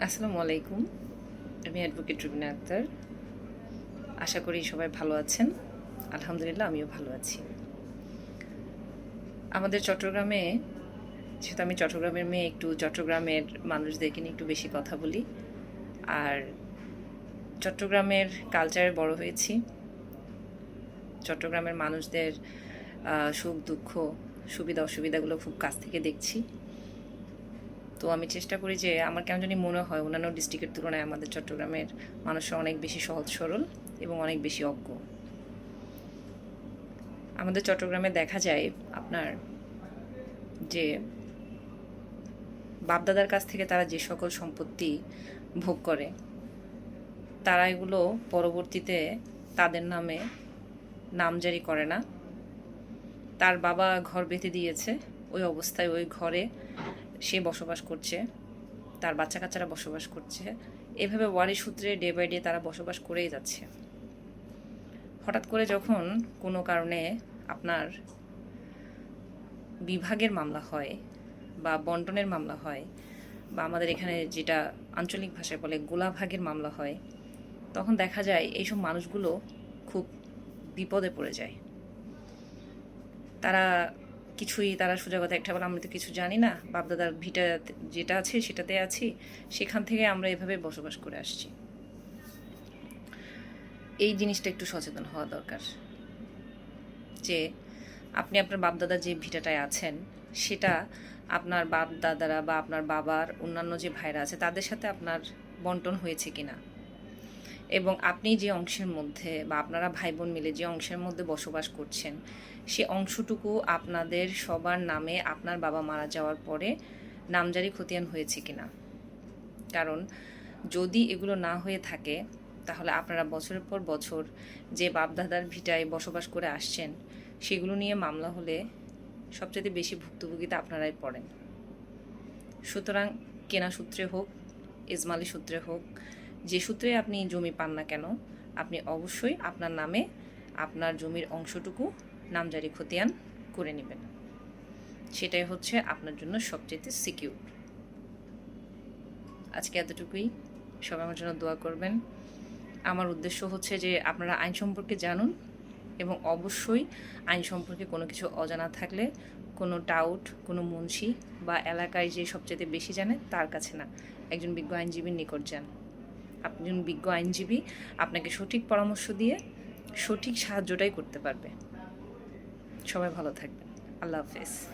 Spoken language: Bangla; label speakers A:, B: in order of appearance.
A: আসসালামু আলাইকুম। আমি অ্যাডভোকেট রুবিনা আক্তার। আশা করি সবাই ভালো আছেন। আলহামদুলিল্লাহ, আমিও ভালো আছি। আমাদের চট্টগ্রামে, যেহেতু আমি চট্টগ্রামের মেয়ে, একটু চট্টগ্রামের মানুষদেরকে নিয়ে একটু বেশি কথা বলি। আর চট্টগ্রামের কালচারে বড় হয়েছি। চট্টগ্রামের মানুষদের সুখ, দুঃখ, সুবিধা, অসুবিধাগুলো খুব কাছ থেকে দেখছি। তো আমি চেষ্টা করি যে আমার কেমন জানি মনে হয় অন্যান্য ডিস্ট্রিক্টের তুলনায় আমাদের চট্টগ্রামের মানুষরা অনেক বেশি সহজ সরল এবং অনেক বেশি অজ্ঞ। আমাদের চট্টগ্রামে দেখা যায় আপনার যে বাপদাদার কাছ থেকে তারা যে সকল সম্পত্তি ভোগ করে, তারা এগুলো পরবর্তীতে তাদের নামে নামজারি করে না। তার বাবা ঘর বেঁধে দিয়েছে, ওই অবস্থায় ওই ঘরে সে বসবাস করছে, তার বাচ্চা কাচ্চারা বসবাস করছে। এভাবে ওয়ারি সূত্রে ডে বাই ডে তারা বসবাস করেই যাচ্ছে। হঠাৎ করে যখন কোনো কারণে আপনার বিভাগের মামলা হয় বা বন্টনের মামলা হয় বা আমাদের এখানে যেটা আঞ্চলিক ভাষায় বলে গোলাভাগের মামলা হয়, তখন দেখা যায় এইসব মানুষগুলো খুব বিপদে পড়ে যায়। তারা কিছুই তারা সোজা কথা একটা বলে, আমরা তো কিছু জানি না। বাপদাদার ভিটা যেটা আছে সেটাতে আছি। সেখান থেকে আমরা এভাবে বসবাস করে আসছি। এই জিনিসটা একটু সচেতন হওয়া দরকার। যে আপনি আপনার বাপদাদার যে ভিটাটায় আছেন, সেটা আপনার বাপ দাদারা বা আপনার বাবার অন্যান্য যে ভাইরা আছে, তাদের সাথে আপনার বন্টন হয়েছে কিনা? এবং আপনি যে অংশের মধ্যে বা আপনারা ভাই বোন মিলে যে অংশের মধ্যে বসবাস করছেন, সে অংশটুকু আপনাদের সবার নামে আপনার বাবা মারা যাওয়ার পরে নামজারি খতিয়ান হয়েছে কিনা? কারণ যদি এগুলো না হয়ে থাকে, তাহলে আপনারা বছরের পর বছর যে বাপদাদার ভিটায় বসবাস করে আসছেন, সেগুলো নিয়ে মামলা হলে সবচেয়ে বেশি ভুক্তভোগীতে আপনারাই পড়েন। সুতরাং কেনা সূত্রে হোক, ইজমালি সূত্রে হোক যে সূত্রে আপনি জমি পান না কেন, আপনি অবশ্যই আপনার নামে আপনার জমির অংশটুকু নামজারি খতিয়ান করে নেবেন। সেটাই হচ্ছে আপনার জন্য সবচেয়ে সিকিউর আজকে এতটুকুই। সবাই আমার জন্য দোয়া করবেন। আমার উদ্দেশ্য হচ্ছে যে আপনারা আইন সম্পর্কে জানুন এবং অবশ্যই আইন সম্পর্কে কোনো কিছু অজানা থাকলে, কোনো ডাউট কোনো মুন্সি বা এলাকায় যে সবচেয়ে বেশি জানে তার কাছে না। একজন বিজ্ঞ আইনজীবীর নিকট যান। একজন বিজ্ঞ আইনজীবী, আপনাকে সঠিক পরামর্শ দিয়ে সঠিক সাহায্যটাই করতে পারবে। সবাই ভালো থাকবেন। আল্লাহ হাফেজ।